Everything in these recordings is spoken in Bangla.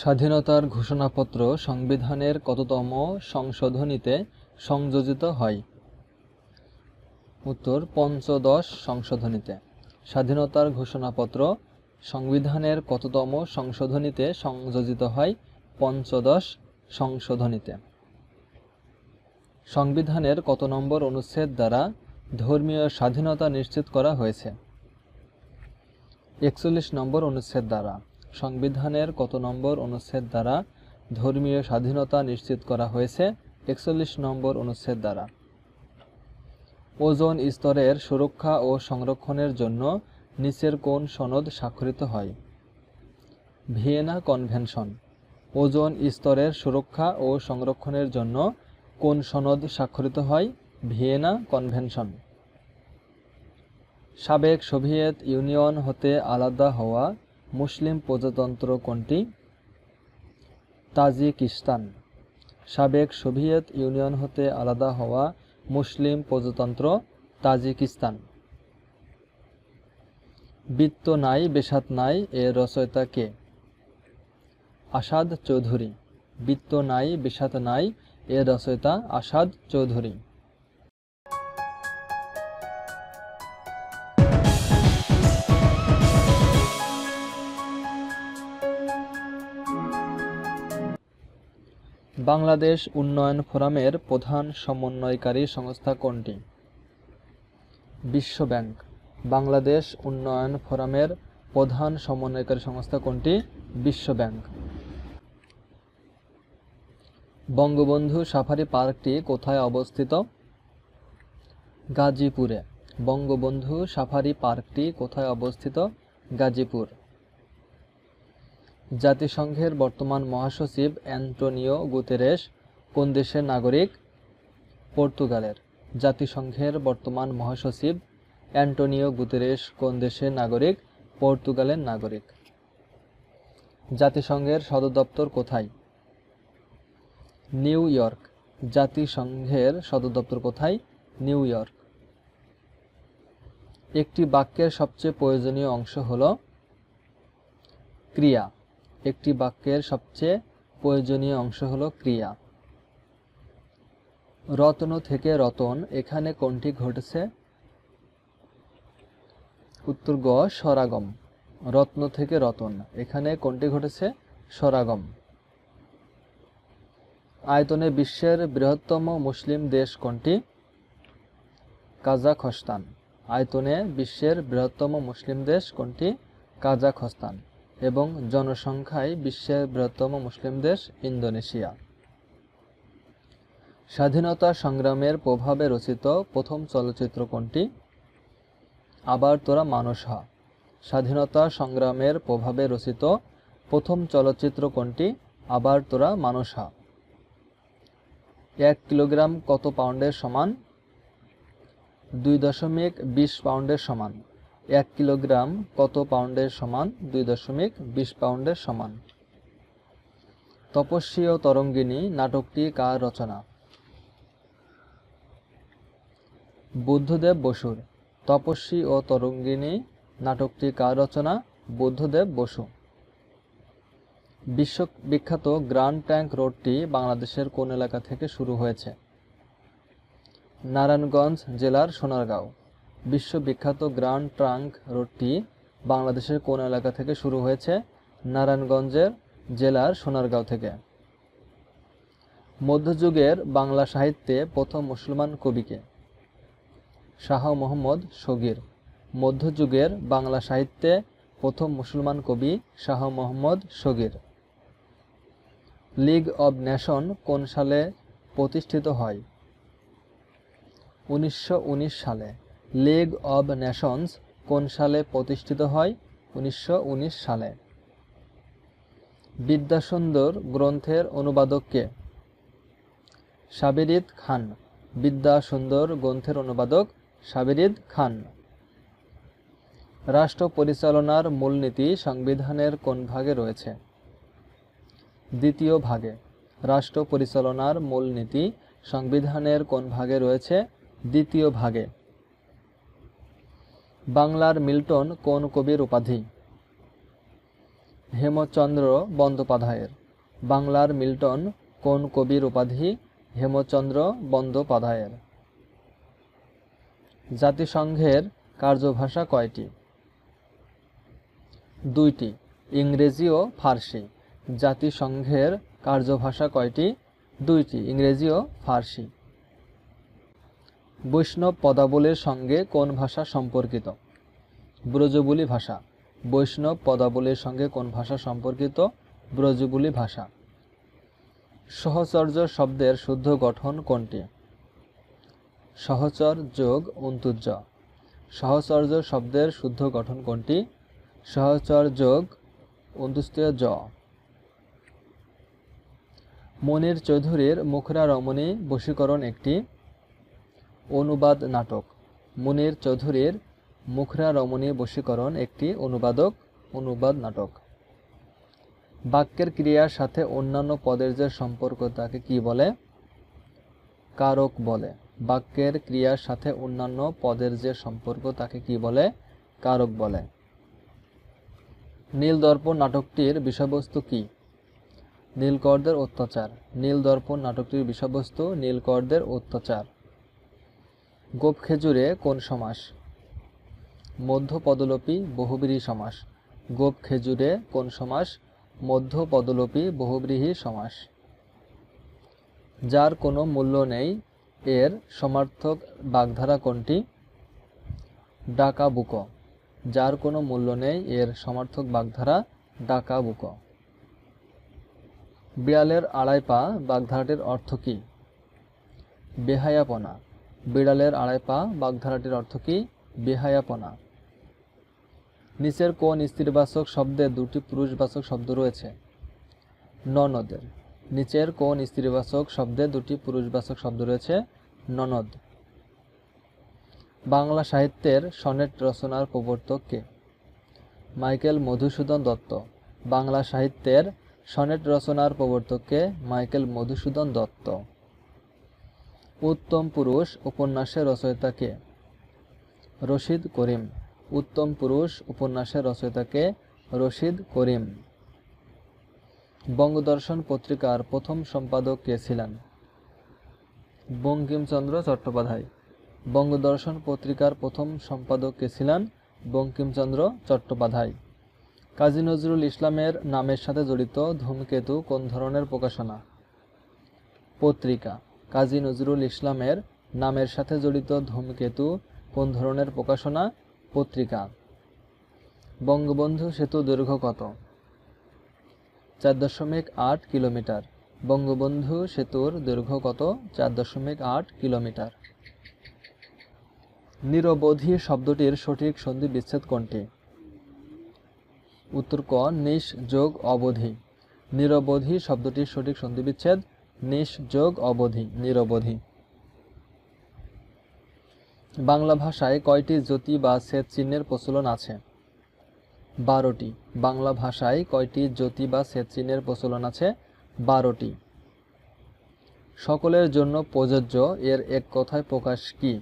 স্বাধীনতার ঘোষণাপত্র সংবিধানের কততম সংশোধনীতে সংযোজিত হয়? উত্তর, পঞ্চদশ সংশোধনীতে। স্বাধীনতার ঘোষণাপত্র সংবিধানের কততম সংশোধনীতে সংযোজিত হয়? পঞ্চদশ সংশোধনীতে। সংবিধানের কত নম্বর অনুচ্ছেদ দ্বারা ধর্মীয় স্বাধীনতা নিশ্চিত করা হয়েছে? একচল্লিশ নম্বর অনুচ্ছেদ দ্বারা। সংবিধানের কত নম্বর অনুচ্ছেদ দ্বারা ধর্মীয় স্বাধীনতা নিশ্চিত করা হয়েছে? একচল্লিশ নম্বর অনুচ্ছেদ দ্বারা। ওজোন স্তরের সুরক্ষা ও সংরক্ষণের জন্য নিচের কোন সনদ স্বাক্ষরিত হয়? Vienna convention. ওজন স্তরের সুরক্ষা ও সংরক্ষণের জন্য কোন সনদ স্বাক্ষরিত হয়? Vienna convention. সাবেক সোভিয়েত ইউনিয়ন হতে আলাদা হওয়া মুসলিম প্রজাতন্ত্র কোনটি? তাজিকিস্তান। সাবেক সোভিয়েত ইউনিয়ন হতে আলাদা হওয়া মুসলিম প্রজাতন্ত্র তাজিকিস্তান। বৃত্ত নাই বেসাত নাই এর রচয়িতা কে? আসাদ চৌধুরী। বৃত্ত নাই বেসাত নাই এর রচয়িতা আসাদ চৌধুরী। বাংলাদেশ উন্নয়ন ফোরামের প্রধান সমন্বয়কারী সংস্থা কোনটি? বিশ্ব ব্যাংক বাংলাদেশ উন্নয়ন ফোরামের প্রধান সমন্বয়কারী সংস্থা কোনটি? বিশ্ব ব্যাংক বঙ্গবন্ধু সাফারি পার্কটি কোথায় অবস্থিত? গাজীপুরে। বঙ্গবন্ধু সাফারি পার্কটি কোথায় অবস্থিত? গাজীপুর। জাতিসংঘের বর্তমান মহাসচিব অ্যান্টোনিও গুতেরেস কোন দেশের নাগরিক? পর্তুগালের। জাতিসংঘের বর্তমান মহাসচিব অ্যান্টোনিও গুতেরেস কোন দেশের নাগরিক? পর্তুগালের নাগরিক। জাতিসংঘের সদর দপ্তর কোথায়? New York. জাতিসংঘের সদর দপ্তর কোথায়? New York. একটি বাক্যের সবচেয়ে প্রয়োজনীয় অংশ হল ক্রিয়া। একটি বাক্যের সবচেয়ে প্রয়োজনীয় অংশ হল ক্রিয়া। রত্ন থেকে রতন, এখানে কোনটি ঘটেছে? উত্তর গ সরাগম রত্ন থেকে রতন, এখানে কোনটি ঘটেছে? সরাগম আয়তনে বিশ্বের বৃহত্তম মুসলিম দেশ কোনটি? কাজাখস্তান। আয়তনে বিশ্বের বৃহত্তম মুসলিম দেশ কোনটি? কাজাখস্তান। এবং জনসংখ্যায় বিশ্বের বৃহত্তম মুসলিম দেশ ইন্দোনেশিয়া। স্বাধীনতা সংগ্রামের প্রভাবে রচিত প্রথম চলচ্চিত্র কোনটি? আবার তোরা মানুষ হ। স্বাধীনতা সংগ্রামের প্রভাবে রচিত প্রথম চলচ্চিত্র কোনটি? আবার তোরা মানুষ হ। এক কিলোগ্রাম কত পাউন্ডের সমান? দুই দশমিক বিশ পাউন্ডের সমান। এক কিলোগ্রাম কত পাউন্ডের সমান? দুই দশমিক বিশ পাউন্ডের সমান। তপস্বী ও তরঙ্গিনী, নাটকটি কার রচনা? বুদ্ধদেব বসুর। তপস্বী ও তরঙ্গিনী, নাটকটি কার রচনা? বুদ্ধদেব বসু। বিশ্ব বিখ্যাত গ্র্যান্ড ট্যাঙ্ক রোডটি বাংলাদেশের কোন এলাকা থেকে শুরু হয়েছে? নারায়ণগঞ্জ জেলার সোনারগাঁও। বিশ্ববিখ্যাত গ্র্যান্ড ট্রাঙ্ক রোডটি বাংলাদেশের কোন এলাকা থেকে শুরু হয়েছে? নারায়ণগঞ্জের জেলার সোনারগাঁও থেকে। মধ্যযুগের বাংলা সাহিত্যে প্রথম মুসলমান কবিকে। শাহ মোহাম্মদ সগির মধ্যযুগের বাংলা সাহিত্যে প্রথম মুসলমান কবি Shah Mohammad Sagir league of nation কোন সালে প্রতিষ্ঠিত হয়? উনিশশো উনিশ সালে। লিগ অব নেশনস কোন সালে প্রতিষ্ঠিত হয়? উনিশশো উনিশ সালে। বিদ্যাসুন্দর গ্রন্থের অনুবাদককে সাবিরিদ খান। বিদ্যাসুন্দর গ্রন্থের অনুবাদক সাবিরিদ খান। রাষ্ট্র পরিচালনার মূলনীতি সংবিধানের কোন ভাগে রয়েছে? দ্বিতীয় ভাগে। রাষ্ট্র পরিচালনার মূলনীতি সংবিধানের কোন ভাগে রয়েছে? দ্বিতীয় ভাগে। বাংলার মিল্টন কোন কবির উপাধি? হেমচন্দ্র বন্দ্যোপাধ্যায়ের। বাংলার মিল্টন কোন কবির উপাধি? হেমচন্দ্র বন্দ্যোপাধ্যায়ের। জাতিসংঘের কার্যভাষা কয়টি? দুইটি, ইংরেজি ও ফার্সি। জাতিসংঘের কার্যভাষা কয়টি? দুইটি, ইংরেজি ও ফার্সি। বৈষ্ণব পদাবলীর সঙ্গে কোন ভাষা সম্পর্কিত? ব্রজবুলি ভাষা। বৈষ্ণব পদাবলীর সঙ্গে কোন ভাষা সম্পর্কিত? ব্রজবুলি ভাষা। সহচর্য শব্দের শুদ্ধ গঠন কোনটি? সহচর যোগ অন্তুজ সহচর্য শব্দের শুদ্ধ গঠন কোনটি? সহচর যোগ অন্তুস্তীয় জ মনির চৌধুরীর মুখরা রমণী বশীকরণ একটি অনুবাদ নাটক। মুনির চৌধুরীর মুখরা রমণী বশীকরণ একটি অনুবাদক অনুবাদ নাটক। বাক্যের ক্রিয়ার সাথে অন্যান্য পদের যে সম্পর্ক তাকে কি বলে? কারক বলে। বাক্যের ক্রিয়ার সাথে অন্যান্য পদের যে সম্পর্ক তাকে কি বলে? কারক বলে। নীলদর্পণ নাটকটির বিষয়বস্তু কি? নীলকরদের অত্যাচার। নীলদর্পণ নাটকটির বিষয়বস্তু নীলকরদের অত্যাচার। গোপ খেজুরে কোন সমাস? মধ্য পদলোপী বহুব্রীহি সমাস। গোপ খেজুরে কোন সমাস? মধ্য পদলোপী বহুব্রীহি সমাস। যার কোনো মূল্য নেই, এর সমার্থক বাগধারা কোনটি? ডাকা বুক যার কোনো মূল্য নেই, এর সমার্থক বাগধারা ডাকা বুক বিড়ালের আড়াই পা বাগধারাটির অর্থ কী? বেহায়াপনা। বিড়ালের আড়াই পা, বাগধারাটির অর্থ কী? বেহায়াপনা। নিচের কোন স্ত্রীবাচক শব্দে দুটি পুরুষবাচক শব্দ রয়েছে? ননদের। নিচের কোন স্ত্রীবাচক শব্দে দুটি পুরুষবাচক শব্দ রয়েছে? ননদ। বাংলা সাহিত্যের সনেট রচনার প্রবর্তক কে? মাইকেল মধুসূদন দত্ত। বাংলা সাহিত্যের সনেট রচনার প্রবর্তককে মাইকেল মধুসূদন দত্ত। উত্তম পুরুষ উপন্যাসের রচয়িতাকে। রশিদ করিম, উত্তম পুরুষ উপন্যাসের রচয়িতাকে রশিদ করিম। বঙ্গদর্শন পত্রিকার প্রথম সম্পাদক কে ছিলেন? বঙ্কিমচন্দ্র চট্টোপাধ্যায়। বঙ্গদর্শন পত্রিকার প্রথম সম্পাদক কে ছিলেন? বঙ্কিমচন্দ্র চট্টোপাধ্যায়। কাজী নজরুল ইসলামের নামের সাথে জড়িত ধূমকেতু কোন ধরনের প্রকাশনা? পত্রিকা। কাজী নজরুল ইসলামের নামের সাথে জড়িত ধূমকেতু কোন ধরনের প্রকাশনা? পত্রিকা। বঙ্গবন্ধু সেতু দৈর্ঘ্য কত? চার দশমিক আট কিলোমিটার। বঙ্গবন্ধু সেতুর দৈর্ঘ্য কত? চার দশমিক আট কিলোমিটার। নিরবধি শব্দটির সঠিক সন্ধি বিচ্ছেদ কোনটি? উত্তর ক, নিশ যোগ অবধি। নিরবধি শব্দটির সঠিক সন্ধি বিচ্ছেদ নিশ যোগ অবধি, নিরবধি। বাংলা ভাষায় কয়টি জ্যোতি বা সেচ চিহ্নের প্রচলন আছে? বারোটি। বাংলা ভাষায় কয়টি জ্যোতি বা সেচ চিহ্নের প্রচলন আছে? বারোটি। সকলের জন্য প্রযোজ্য, এর এক কথায় প্রকাশ কি?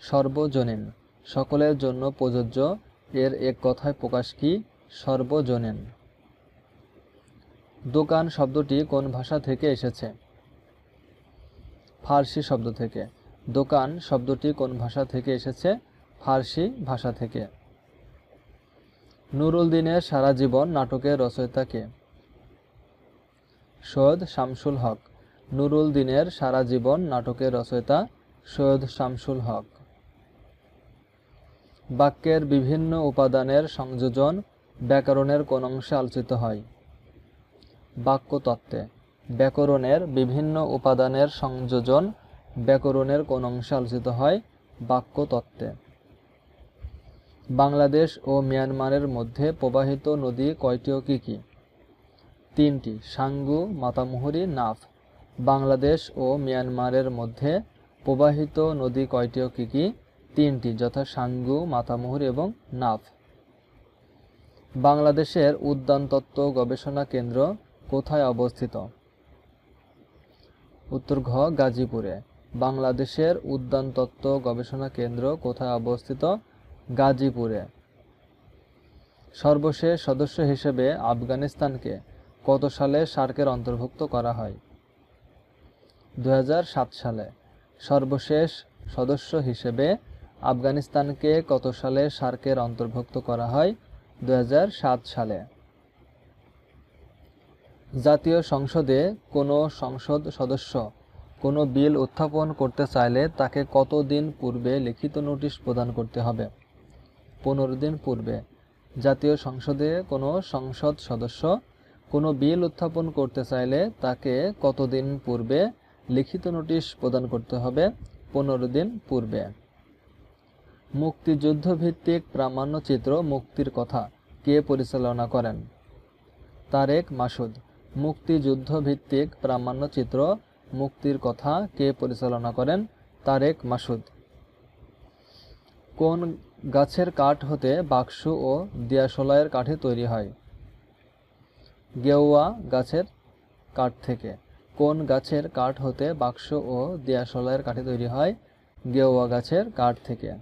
সর্বজনীন। সকলের জন্য প্রযোজ্য, এর এক কথায় প্রকাশ কি? সর্বজনীন। দোকান শব্দটি কোন ভাষা থেকে এসেছে? ফার্সি শব্দ থেকে। দোকান শব্দটি কোন ভাষা থেকে এসেছে? ফার্সি ভাষা থেকে। নুরুল দিনের সারা জীবন নাটকের রচয়িতাকে সৈয়দ শামসুল হক। নুরুল দিনের সারা জীবন নাটকের রচয়িতা সৈয়দ শামসুল হক। বাক্যের বিভিন্ন উপাদানের সংযোজন ব্যাকরণের কোন অংশে আলোচিত হয়? বাক্যতত্ত্বে, ব্যাকরণের বিভিন্ন উপাদানের সংযোজন ব্যাকরণের কোন অংশে আলোচিত হয়? বাক্যতত্ত্বে। বাংলাদেশ ও মিয়ানমারের মধ্যে প্রবাহিত নদী কয়টি ও কী কী? তিনটি, সাঙ্গু, মাতামুহুরি, নাফ। বাংলাদেশ ও মিয়ানমারের মধ্যে প্রবাহিত নদী কয়টি ও কী কী? তিনটি, যথা সাঙ্গু, মাতামুহুরি এবং নাফ। বাংলাদেশের উদ্যানতত্ত্ব গবেষণা কেন্দ্র কোথায় অবস্থিত? উত্তর ঘ, গাজীপুরে। বাংলাদেশের উদ্যানতত্ত্ব গবেষণা কেন্দ্র কোথায় অবস্থিত? গাজীপুরে। সর্বশেষ সদস্য হিসেবে আফগানিস্তানকে কত সালে সার্কের অন্তর্ভুক্ত করা হয়? দু হাজার সাত সালে। সর্বশেষ সদস্য হিসেবে আফগানিস্তানকে কত সালে সার্কের অন্তর্ভুক্ত করা হয়? দু হাজার সাত সালে। জাতীয় সংসদে কোনো সংসদ সদস্য কোনো বিল উত্থাপন করতে চাইলে তাকে কত দিন পূর্বে লিখিত নোটিশ প্রদান করতে হবে? পনেরো দিন পূর্বে। জাতীয় সংসদে কোনো সংসদ সদস্য কোনো বিল উত্থাপন করতে চাইলে তাকে কতদিন পূর্বে লিখিত নোটিশ প্রদান করতে হবে? পনেরো দিন পূর্বে। মুক্তিযুদ্ধ ভিত্তিক প্রামাণ্যচিত্র মুক্তির কথা কে পরিচালনা করেন? তারেক মাসুদ। মুক্তিযুদ্ধ ভিত্তিক প্রামাণ্যচিত্র মুক্তির কথা কে পরিচালনা করেন? তারেক মাসুদ। কোন গাছের কাঠ হতে বাক্স ও দিয়াশলাইয়ের কাঠি তৈরি হয়? গেওয়া গাছের কাঠ থেকে। কোন গাছের কাঠ হতে বাক্স ও দিয়াশলাইয়ের কাঠি তৈরি হয়? গেওয়া গাছের কাঠ থেকে।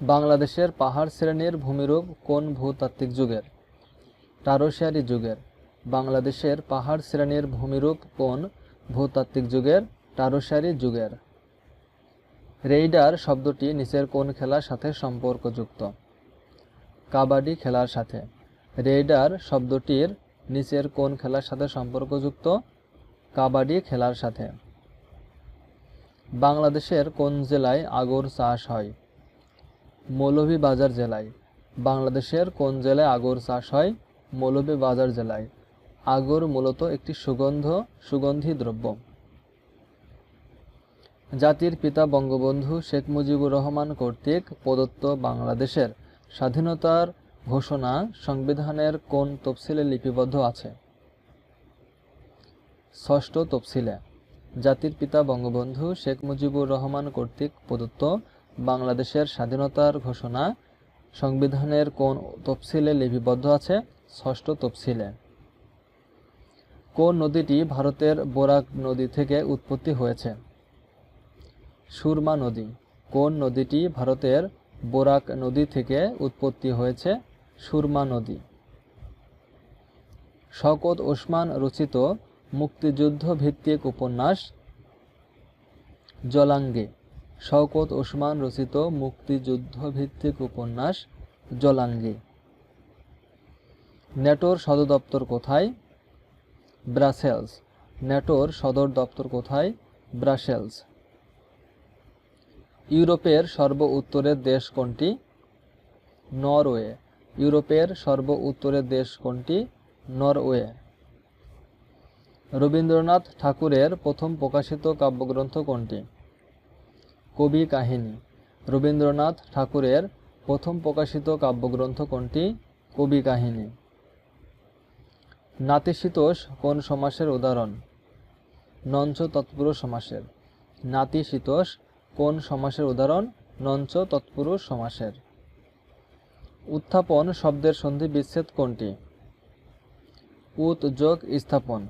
বাংলাদেশের পাহাড় শ্রেণির ভূমিরূপ কোন ভূতাত্ত্বিক যুগের? টারোশিয়ারি যুগের। বাংলাদেশের পাহাড় শ্রেণির ভূমিরূপ কোন ভূতাত্ত্বিক যুগের, টারোশিয়ারি যুগের। রেইডার শব্দটি নিচের কোন খেলার সাথে সম্পর্কযুক্ত। কাবাডি খেলার সাথে। রেইডার শব্দটির নিচের কোন খেলার সাথে সম্পর্কযুক্ত। কাবাডি খেলার সাথে। বাংলাদেশের কোন জেলায় আগর চাষ হয়? মৌলভীবাজার জেলায়। বাংলাদেশের কোন জেলায় আগর চাষ হয়? মৌলভীবাজার জেলায়। আগর মূলত একটি সুগন্ধ, সুগন্ধি দ্রব্য। জাতির পিতা বঙ্গবন্ধু শেখ মুজিবুর রহমান কর্তৃক প্রদত্ত বাংলাদেশের স্বাধীনতার ঘোষণা সংবিধানের কোন তফসিলে লিপিবদ্ধ আছে? ষষ্ঠ তফসিলে, জাতির পিতা বঙ্গবন্ধু শেখ মুজিবুর রহমান কর্তৃক প্রদত্ত বাংলাদেশের স্বাধীনতার ঘোষণা সংবিধানের কোন তফসিলে লিপিবদ্ধ আছে? ষষ্ঠ তফসিলে। কোন নদীটি ভারতের বরাক নদী থেকে উৎপত্তি হয়েছে? সুরমা নদী। কোন নদীটি ভারতের বোরাক নদী থেকে উৎপত্তি হয়েছে? সুরমা নদী। শকত ওসমান রচিত মুক্তিযুদ্ধ ভিত্তিক উপন্যাস, জলাঙ্গে। শওকত ওসমান রচিত মুক্তিযুদ্ধ ভিত্তিক উপন্যাস, জলাঙ্গি। নেটোর সদর দপ্তর কোথায়? ব্রাসেলস। নেটোর সদর দপ্তর কোথায়? ব্রাসেলস। ইউরোপের সর্ব উত্তরের দেশ কোনটি? নরওয়ে। ইউরোপের সর্ব উত্তরের দেশ কোনটি? নরওয়ে। রবীন্দ্রনাথ ঠাকুরের প্রথম প্রকাশিত কাব্যগ্রন্থ কোনটি? কবি কাহিনী। রবীন্দ্রনাথ ঠাকুরের প্রথম প্রকাশিত কাব্যগ্রন্থ কোনটি? কবি কাহিনী। নাতিশীতোষ কোন সমাসের উদাহরণ? নঞ্চ তৎপুরুষ সমাসের। নাতিশীতোষ কোন সমাসের উদাহরণ? নঞ্চ তৎপুরুষ সমাসের। উত্থাপন শব্দের সন্ধি বিচ্ছেদ কোনটি? উত যোগ স্থাপন।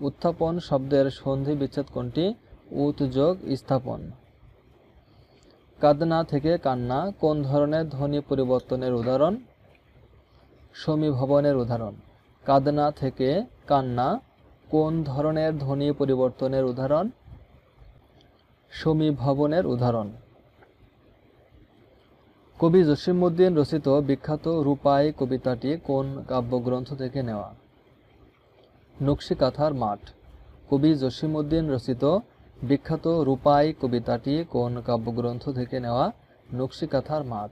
উত্থাপন শব্দের সন্ধি বিচ্ছেদ কোনটি? উত যোগ স্থাপন। কাদনা থেকে কান্না কোন ধরনের ধ্বনি পরিবর্তনের উদাহরণ? সমীভবনের উদাহরণ। কাদনা থেকে কান্না, কোন ধরনের ধ্বনি পরিবর্তনের উদাহরণ? সমীভবনের উদাহরণ। কবি জসিমুদ্দিন রচিত বিখ্যাত রূপাই কবিতাটি কোন কাব্যগ্রন্থ থেকে নেওয়া? নকশিকাথার মাঠ। কবি জসিমুদ্দিন রচিত বিখ্যাত রূপাই কবিতাটি কোন কাব্যগ্রন্থ থেকে নেওয়া? নকশিকাথার মাঠ।